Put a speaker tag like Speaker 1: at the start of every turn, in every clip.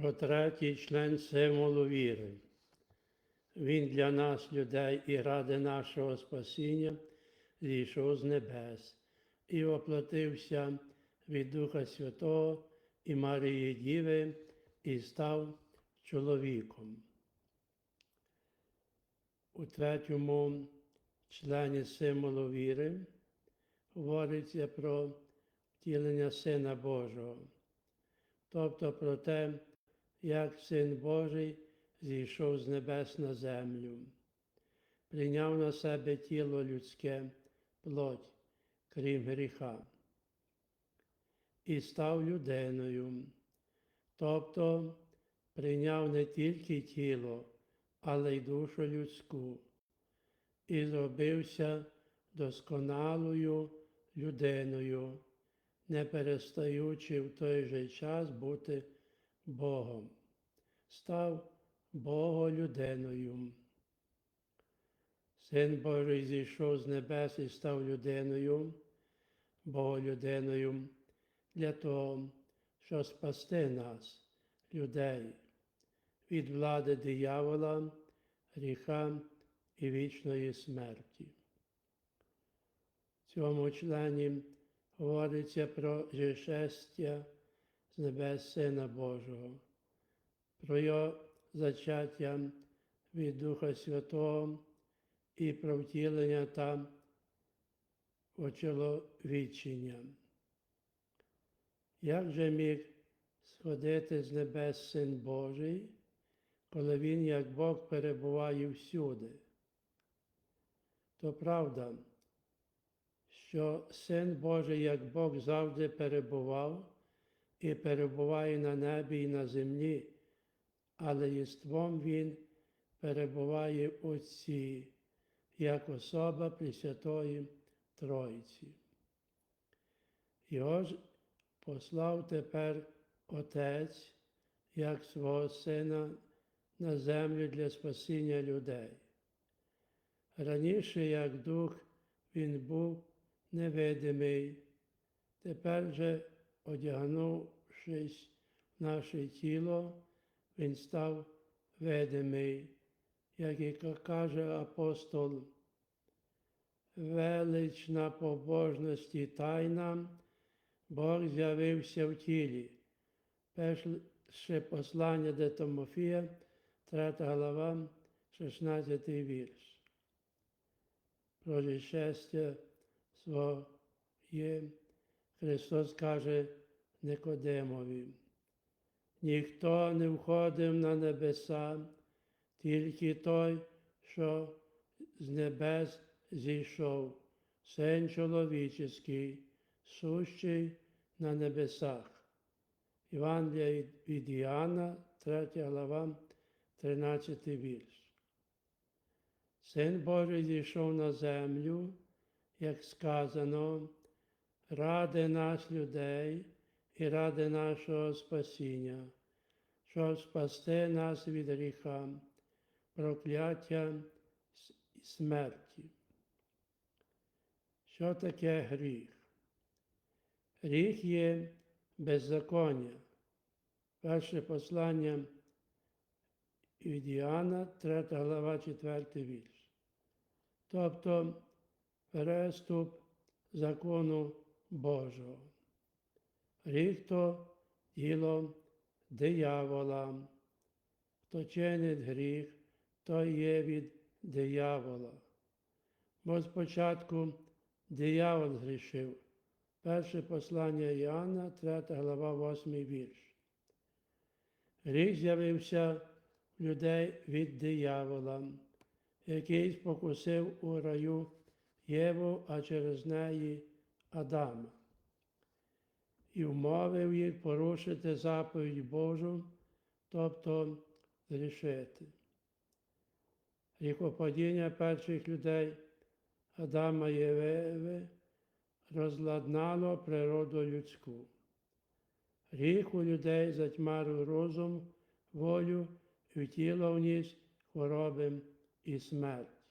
Speaker 1: Про третій член символу віри. Він для нас, людей, і ради нашого спасіння, зійшов з небес і оплатився від Духа Святого і Марії Діви і став чоловіком. У третьому члені символу віри говориться про втілення Сина Божого, тобто про те, як Син Божий зійшов з небес на землю, прийняв на себе тіло людське, плоть, крім гріха, і став людиною, тобто прийняв не тільки тіло, але й душу людську, і зробився досконалою людиною, не перестаючи в той же час бути Богом, став Боголюдиною. Син Божий зійшов з небес і став людиною, Боголюдиною, для того, щоб спасти нас, людей, від влади диявола, гріха і вічної смерті. В цьому члені говориться про жешестя з небес Сина Божого, про його зачаття від Духа Святого і про втілення та очоловічення. Як же міг сходити з небес Син Божий, коли Він, як Бог, перебуває всюди? То правда, що Син Божий, як Бог завжди перебував і перебуває на небі і на землі, але єством Він перебуває в Отці, як особа Пресвятої Троїці. Його ж послав тепер Отець, як свого Сина на землю для спасіння людей. Раніше, як дух, він був невидимий, тепер же, одягнувшись в наше тіло, він став видимий, як і каже апостол, велична побожності тайна, Бог з'явився в тілі. Перше послання до Тимофія, 3 глава, 16 вірш. Про щастя своє Христос каже Никодимові. Ніхто не входив на небеса, тільки той, що з небес зійшов, син чоловічий, сущий на небесах. Івангелія від Іоанна, 3 глава, 13 вірш. Син Божий зійшов на землю, як сказано, ради нас людей і ради нашого спасіння, щоб спасти нас від гріха, прокляття і смерті. Що таке гріх? Гріх є беззаконня. Перше послання від Іоанна, 3 глава, 4 вірш. Тобто переступ закону Божого. Гріх то діло диявола. Хто чинить гріх, то є від диявола. Бо спочатку диявол згрішив. Перше послання Іоанна, 3 глава, 8 вірш. Гріх з'явився в людей від диявола, який спокусив у раю Єву, а через неї Адама. І вмовив їх порушити заповідь Божу, тобто зрішити. Рікопадіння перших людей Адама і Єви розладнало природу людську. Гріх у людей затьмарив розум, волю і втіло вніс хвороби і смерть.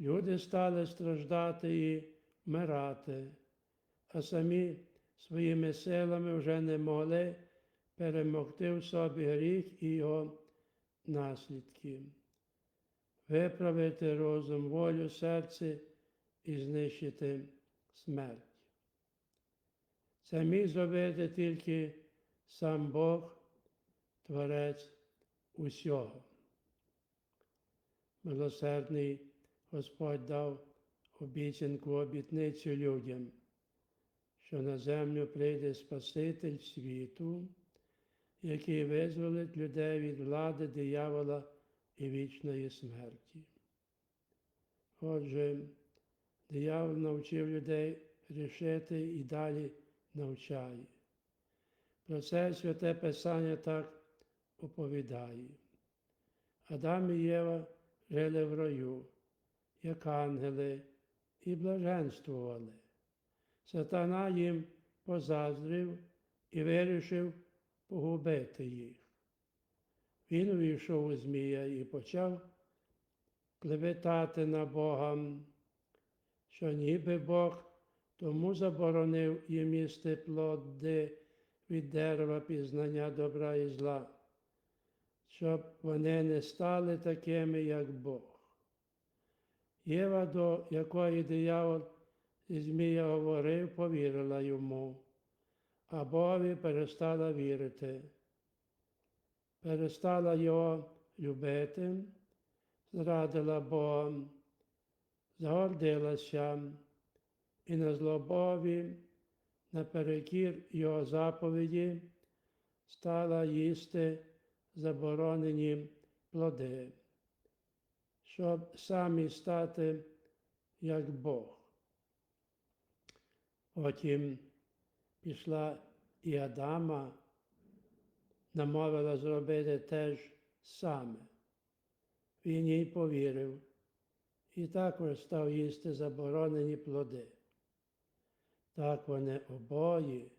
Speaker 1: Люди стали страждати і вмирати, а самі своїми силами вже не могли перемогти в собі гріх і його наслідки, виправити розум, волю, серце і знищити смерть. Це міг зробити тільки сам Бог, Творець усього. Милосердний Господь дав обіцянку обітницю людям, що на землю прийде Спаситель світу, який визволить людей від влади диявола і вічної смерті. Отже, диявол навчив людей рішити і далі навчає. Про це святе Писання так оповідає. Адам і Єва жили в раю, як ангели, і блаженствували. Сатана їм позаздрив і вирішив погубити їх. Він увійшов у Змія і почав клеветати на Бога, що ніби Бог тому заборонив їм їсти плоди від дерева пізнання добра і зла, щоб вони не стали такими, як Бог. Єва, до якої диявол і Змія говорив, повірила йому, а Богові перестала вірити, перестала його любити, зрадила Бога, загордилася і на злобові, наперекір його заповіді, стала їсти заборонені плоди, щоб самі стати як Бог. Потім пішла і Адама, намовила зробити теж саме. Він їй повірив і також став їсти заборонені плоди. Так вони обоє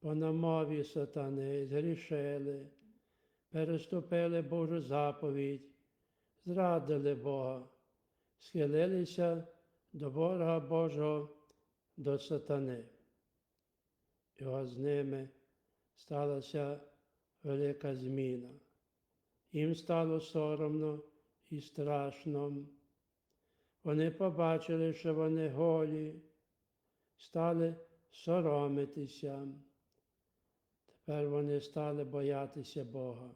Speaker 1: по намові сатани згрішили, переступили Божу заповідь, зрадили Бога, схилилися до ворога Божого, до сатани. І ось з ними сталася велика зміна. Їм стало соромно і страшно. Вони побачили, що вони голі, стали соромитися. Тепер вони стали боятися Бога.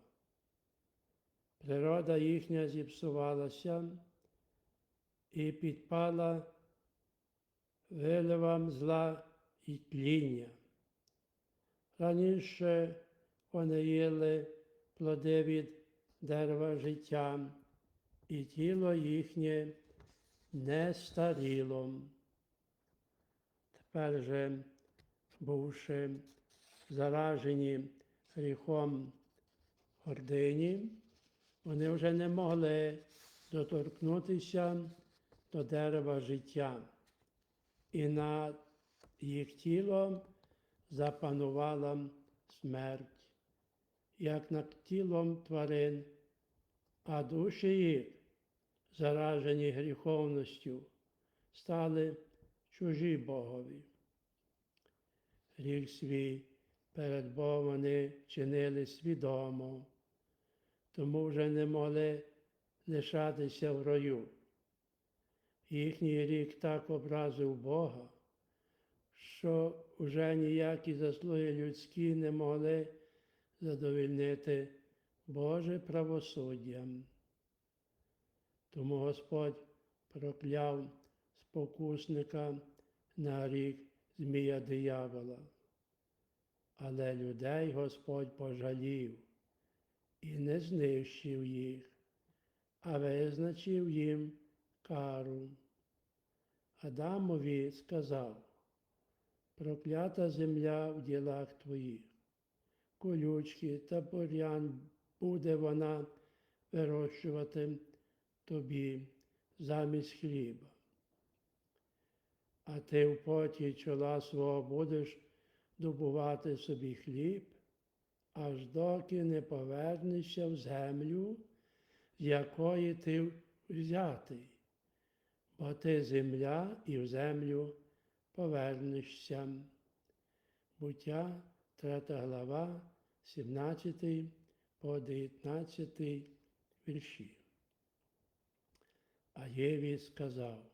Speaker 1: Природа їхня зіпсувалася і підпала виливам зла і тління. Раніше вони їли плоди від дерева життя, і тіло їхнє не старіло. Тепер же, бувши заражені гріхом гордині, вони вже не могли доторкнутися до дерева життя, і над їх тілом запанувала смерть, як над тілом тварин, а душі їх, заражені гріховністю, стали чужі Богові. Гріх свій перед Богом вони чинили свідомо, тому вже не могли лишатися в раю. Їхній рік так образив Бога, що вже ніякі заслуги людські не могли задовільнити Боже правосуддям. Тому Господь прокляв спокусника на рік змія диявола. Але людей Господь пожалів і не знищив їх, а визначив їм кару. Адамові сказав, проклята земля в ділах твоїх, колючки та бур'ян буде вона вирощувати тобі замість хліба. А ти в поті чола свого будеш добувати собі хліб, аж доки не повернешся в землю, з якої ти взятий, бо ти земля і в землю повернешся. Буття, третя глава, 17 по 19 вірші. А Єві сказав,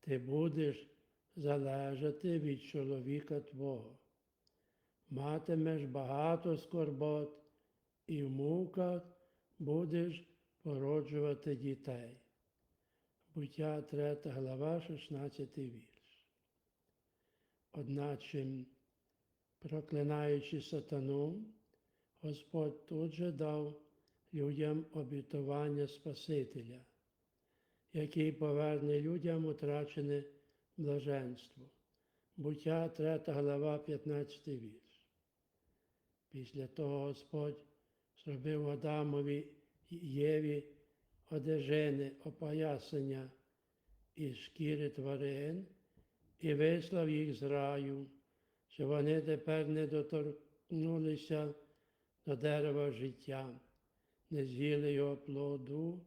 Speaker 1: ти будеш залежати від чоловіка твого, матимеш багато скорбот, і в муках будеш породжувати дітей. Буття 3 глава, 16 вірш. Одначе, проклинаючи сатану, Господь тут же дав людям обітування Спасителя, який поверне людям утрачене блаженство. Буття 3 глава, 15 вірш. Після того Господь зробив Адамові і Єві одежини, опоясання із шкіри тварин і вислав їх з раю, що вони тепер не доторкнулися до дерева життя, не з'їли його плоду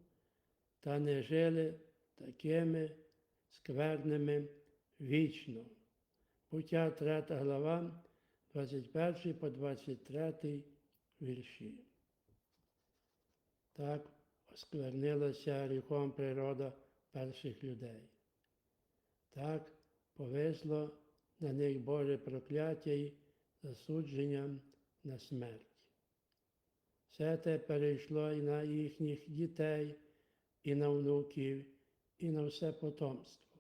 Speaker 1: та не жили такими скверними вічно. Буття 3 глава, 21 по 23 вірші. Так осквернилася гріхом природа перших людей. Так повезло на них Боже прокляття й засудженням на смерть. Все те перейшло і на їхніх дітей, і на внуків, і на все потомство.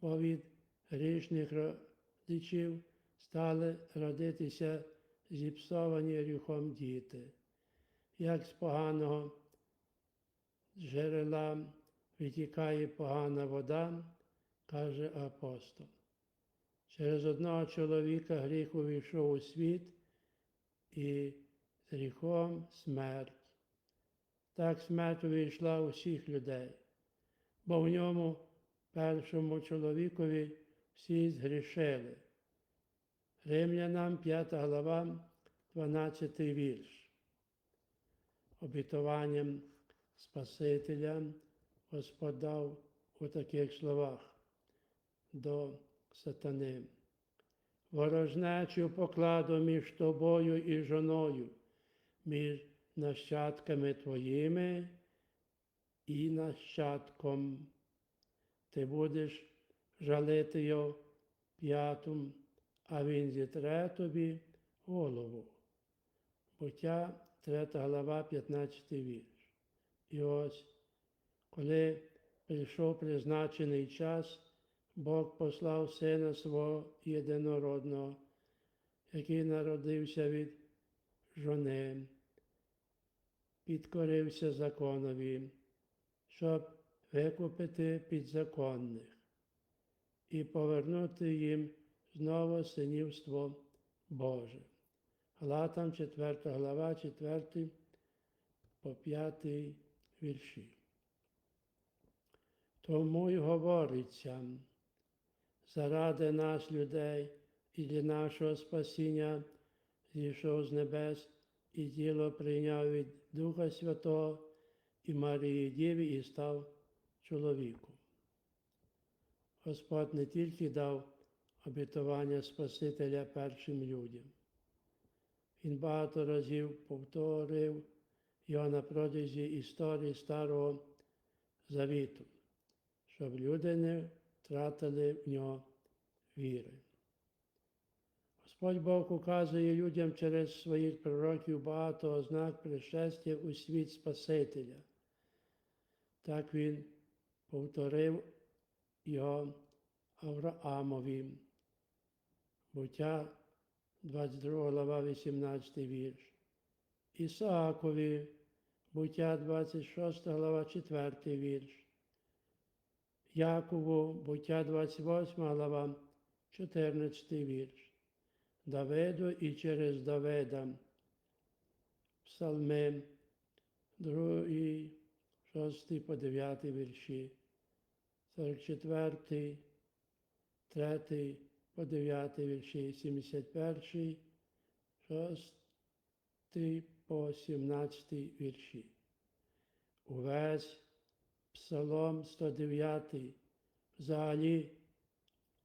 Speaker 1: Бо від грішних родичів стали родитися зіпсовані гріхом діти як з поганого джерела витікає погана вода, каже апостол. Через одного чоловіка гріх увійшов у світ і з гріхом смерть. Так смерть увійшла у всіх людей, бо в ньому першому чоловікові всі згрішили. Римлянам 5 глава, 12 вірш обітуванням Спасителя Господь дав у таких словах до сатани. Ворожнечу покладу між тобою і жоною, між нащадками твоїми і нащадком. Ти будеш жалити його п'ятом, а він зітре тобі голову. Буття 3 глава, 15 вірш. І ось, коли прийшов призначений час, Бог послав Сина свого єдинородного, який народився від жони, підкорився законові, щоб викупити підзаконних і повернути їм знову синівство Боже. Галатам 4 глава, 4 по 5 вірші. Тому й говориться, заради нас, людей і для нашого спасіння зійшов з небес і тіло прийняв від Духа Святого і Марії Діві і став чоловіком. Господь не тільки дав обітування Спасителя першим людям. Він багато разів повторив його на протязі історії Старого Завіту, щоб люди не втратили в нього віри. Господь Бог указує людям через своїх пророків багато ознак пришестя у світ Спасителя. Так він повторив його Авраамові. Буття 22 глава, 18 вірш. Ісаакові, буття 26 глава, 4 вірш. Якову, буття 28 глава, 14 вірш. Давиду і через Давида. Псалми 2, 6 по 9 вірші. 44, 3 по 9 вірші, 71, 6 по 17 вірші. Увесь Псалом 109, взагалі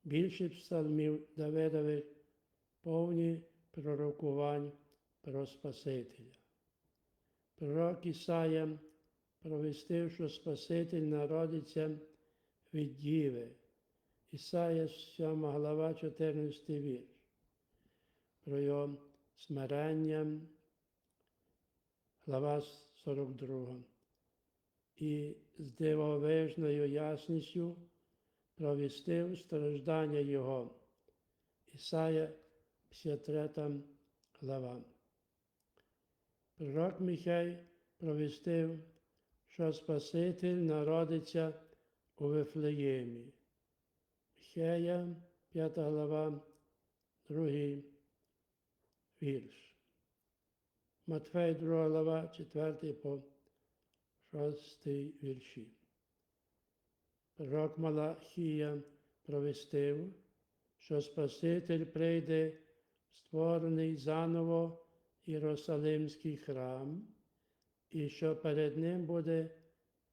Speaker 1: більше псалмів Давидових повні пророкувань про Спасителя. Пророк Ісая провістив, що Спаситель народиться від Діви. Ісая 7 глава 14 вірш. Про його смирення, глава 42. І з дивовижною ясністю провістив страждання Його. Ісая 53 глава. Пророк Михай провістив, що Спаситель народиться у Вифлеємі. Михея, 5 глава, 2 вірш. Матфей, 2 глава, 4 по 6 вірші. Пророк Малахія провістив, що Спаситель прийде в створений заново Єрусалимський храм, і що перед ним буде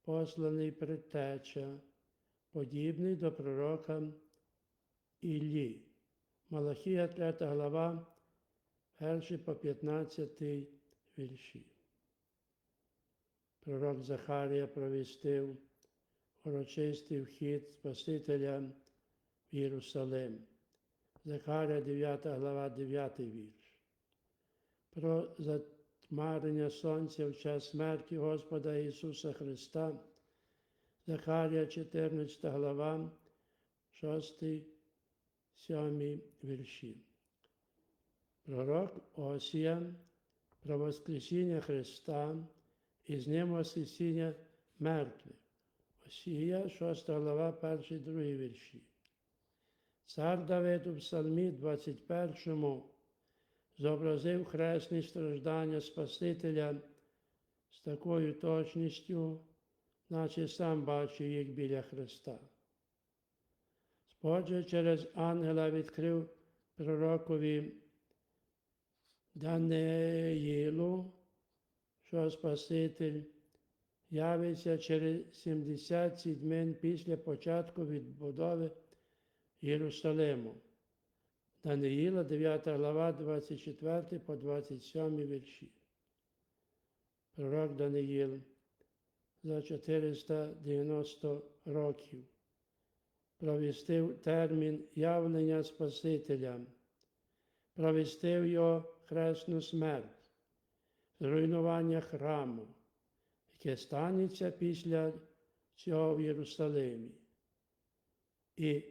Speaker 1: посланий предтеча, подібний до пророка Іллі. Малахія 3 глава, 1 по 15 вірші. Пророк Захарія провістив урочистий вхід Спасителя в Єрусалим. Захарія 9 глава, 9 вірш. Про затьмарення сонця в час смерті Господа Ісуса Христа. Захарія 14 глава, 6, 7 вірші. Пророк Осія про Воскресіння Христа і з ним Воскресіння мертвих. Осія, 6 глава, 1, 2 вірші. Цар Давид у Псалмі 21 зобразив хресні страждання Спасителя з такою точністю, наче сам бачив їх біля Христа. Спотже через ангела відкрив пророкові Даниїлу, що Спаситель явиться через 70 днів після початку відбудови Єрусалиму. Даниїла, 9 глава, 24 по 27 вірші. Пророк Даниїл за 490 років провістив термін явлення Спасителя, провістив його хресну смерть, зруйнування храму, яке станеться після цього в Єрусалимі, і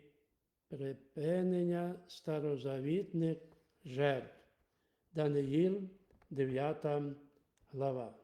Speaker 1: припинення старозавітних жертв. Даниїл, 9 глава.